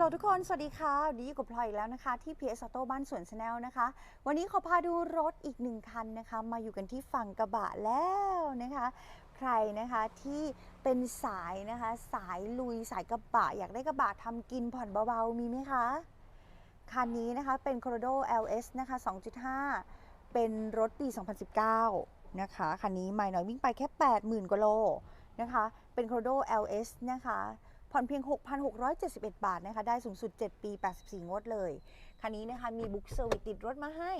ลโหลทุกคน สวัสดีค่ะวันนี้อยู่กับพลอยอีกแล้วนะคะ ที่ PS Auto บ้านสวนชาแนลนะคะ วันนี้ขอพาดูรถอีกหนึ่งคันนะคะ มาอยู่กันที่ฝั่งกระบะแล้วนะคะ ใครนะคะที่เป็นสายนะคะ สายลุยสายกระบะ อยากได้กระบะทำกินผ่อนเบาๆ มีไหมคะ คันนี้นะคะเป็น Corrado LS นะคะ 2.5 เป็นรถปี 2019 นะคะ คันนี้ไม่น้อยวิ่งไปแค่ 80,000กว่าโลนะคะ เป็น Corrado LS นะคะ ผ่อนเพียง 6,671 บาทนะคะ ได้สูงสุด 7 ปี 84 งวดเลย คันนี้นะคะ มีบุ๊กเซอร์วิสติดรถมาให้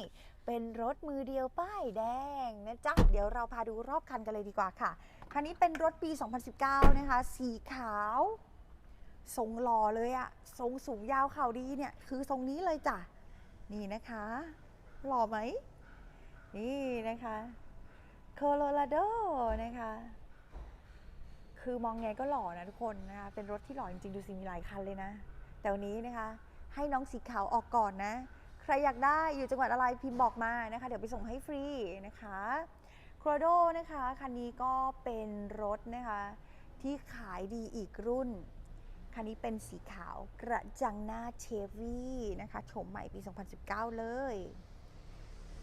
เป็นรถมือเดียวป้ายแดงนะจ๊ะ เดี๋ยวเราพาดูรอบคันกันเลยดีกว่าค่ะ คันนี้เป็นรถปี 2019 นะคะ สีขาวทรงหล่อเลยอะทรงสูงยาวเข่าดีเนี่ย คือทรงนี้เลยจ้ะ นี่นะคะหล่อไหม นี่นะคะโคโลราโดนะคะ คือมองไงก็หล่อนะทุกคนนะคะเป็นรถที่หล่อจริงๆ ดูสิมีหลายคันเลยนะ แต่วันนี้นะคะ ให้น้องสีขาวออกก่อนนะ ใครอยากได้อยู่จังหวัดอะไรพิมพ์บอกมานะคะ เดี๋ยวไปส่งให้ฟรีนะคะโครโดนะคะคันนี้ก็เป็นรถนะคะที่ขายดีอีกรุ่น คันนี้เป็นสีขาวกระจังหน้าเชฟวี่นะคะโฉมใหม่ปี 2019 เลย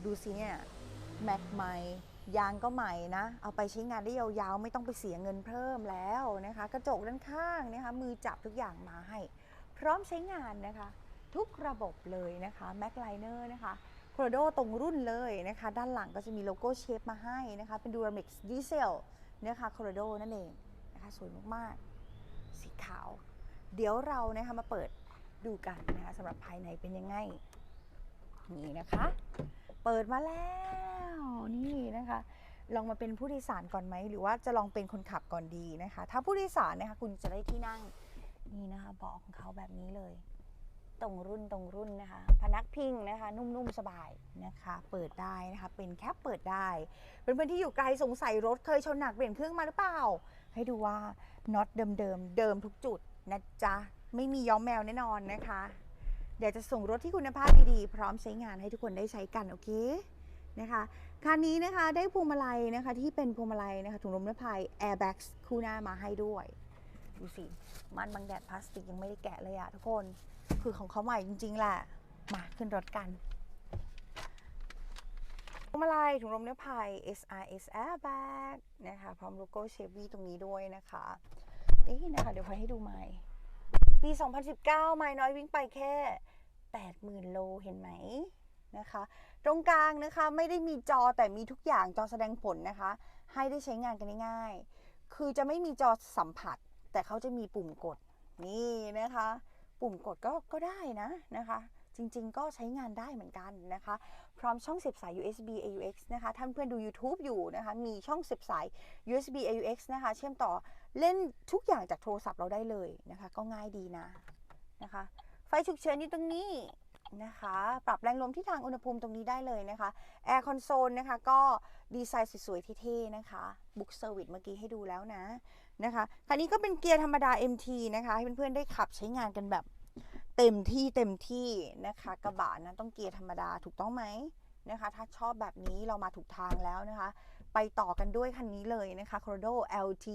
ดูสิเนี่ยแม็กใหม่ ยางก็ใหม่นะ เอาไปใช้งานได้ยาวๆ ไม่ต้องไปเสียเงินเพิ่มแล้วนะคะ กระจกด้านข้างนะคะ มือจับทุกอย่างมาให้ พร้อมใช้งานนะคะ ทุกระบบเลยนะคะแม็กไลเนอร์นะคะโครโดตรงรุ่นเลยนะคะ ด้านหลังก็จะมีโลโก้เชฟมาให้นะคะ เป็น Duramex Diesel นะคะโครโดนั่นเองนะคะสวยมากๆ สีขาว เดี๋ยวเรานะคะมาเปิดดูกันนะคะสำหรับภายในเป็นยังไง นี่นะคะ เปิดมาแล้ว ลองมาเป็นผู้โดยสารก่อนไหม หรือว่าจะลองเป็นคนขับก่อนดีนะคะ ถ้าผู้โดยสารนะคะคุณจะได้ที่นั่งนี่นะคะเบาะของเขาแบบนี้เลย ตรงรุ่นตรงรุ่นนะคะ พนักพิงนะคะ นุ่มๆสบายนะคะ เปิดได้นะคะ เป็นแคปเปิดได้เป็นเพื่อนๆที่อยู่ไกลสงสัยรถเคยชนหนักเปลี่ยนเครื่องมาหรือเปล่า ให้ดูว่าน็อตเดิมๆเดิมทุกจุดนะจ๊ะไม่มีย้อมแมวแน่นอนนะคะ เดี๋ยวจะส่งรถที่คุณภาพดีๆ พร้อมใช้งานให้ทุกคนได้ใช้กัน โอเค นะคะคันนี้นะคะได้พวงมาลัยนะคะที่เป็นพวงมาลัยนะคะถุงลมนิรภัย airbags คู่หน้ามาให้ด้วย ดูสิ มันบังแดดพลาสติกยังไม่ได้แกะเลยอะทุกคน คือของเขาใหม่จริงๆแหละ มาขึ้นรถกันพวงมาลัยถุงลมนิรภัย SRS airbag นะคะพร้อมโลโก้เชฟวีตรงนี้ด้วยนะคะนี่นะคะเดี๋ยวพอให้ดูใหม่ปี 2019 ไม่น้อยวิ่งไปแค่ 80,000 โลเห็นไหม นะคะ ตรงกลางนะคะไม่ได้มีจอแต่มีทุกอย่างจอแสดงผลนะคะ ให้ได้ใช้งานกันง่ายๆคือจะไม่มีจอสัมผัส แต่เขาจะมีปุ่มกดนี่นะคะ ปุ่มกดก็ก็ได้นะนะคะจริงๆ ก็ใช้งานได้เหมือนกันนะคะ พร้อมช่องเสียบสาย USB AUX นะคะท่านเพื่อนดู YouTube อยู่นะคะ มีช่องเสียบสาย USB AUX นะคะ เชื่อมต่อเล่นทุกอย่างจากโทรศัพท์เราได้เลยนะคะ ก็ง่ายดีนะนะคะ ไฟฉุกเฉินอยู่ตรงนี้ นะคะ ปรับแรงลมที่ทางอุณหภูมิตรงนี้ได้เลยนะคะแอร์คอนโซลนะคะก็ดีไซน์สวยๆเท่ๆนะคะบุ๊กเซอร์วิสเมื่อกี้ให้ดูแล้วนะนะคะคันนี้ก็เป็นเกียร์ธรรมดา MT นะคะ ให้เพื่อนๆได้ขับใช้งานกันแบบเต็มที่เต็มที่นะคะกระบะนะต้องเกียร์ธรรมดาถูกต้องไหมนะคะ ถ้าชอบแบบนี้เรามาถูกทางแล้วนะคะ ไปต่อกันด้วยคันนี้เลยนะคะ Corrado LT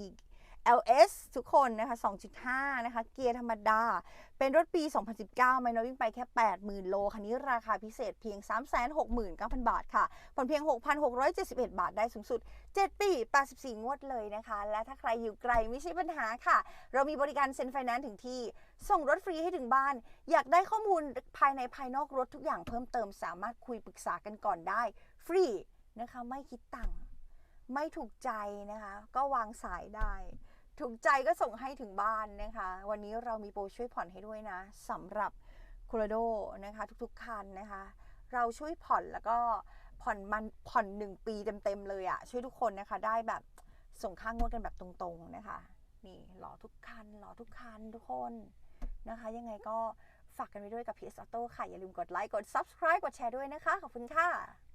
LS ทุกคนนะคะ 2.5 นะคะ เกียร์ธรรมดา เป็นรถปี 2019 ไม่น้อยวิ่งไปแค่ 80,000 โล คันนี้ราคาพิเศษเพียง 369,000 บาทค่ะ ผ่อนเพียง 6,671 บาทได้สูงสุด 7 ปี 84 งวดเลยนะคะ และถ้าใครอยู่ไกลไม่ใช่ปัญหาค่ะ เรามีบริการเซ็นไฟแนนซ์ถึงที่ ส่งรถฟรีให้ถึงบ้าน อยากได้ข้อมูลภายในภายนอกรถทุกอย่างเพิ่มเติมสามารถคุยปรึกษากันก่อนได้ ฟรีนะคะ ไม่คิดตังค์ไม่ถูกใจนะคะ ก็วางสายได้ ถูกใจก็ส่งให้ถึงบ้านนะคะ วันนี้เรามีโปรช่วยผ่อนให้ด้วยนะสำหรับคูลโดนะคะ ทุกๆคันนะคะ เราช่วยผ่อนแล้วก็ผ่อนมันผ่อนหนึ่งปีเต็มๆเลยอะช่วยทุกคนนะคะได้แบบส่งค่างวดกันแบบตรงๆนะคะ นี่หล่อทุกคันหล่อทุกคันทุกคนนะคะ ยังไงก็ฝากกันไว้ด้วยกับ PS Auto ค่ะ อย่าลืมกดไลค์ กด subscribe กดแชร์ด้วยนะคะ ขอบคุณค่ะ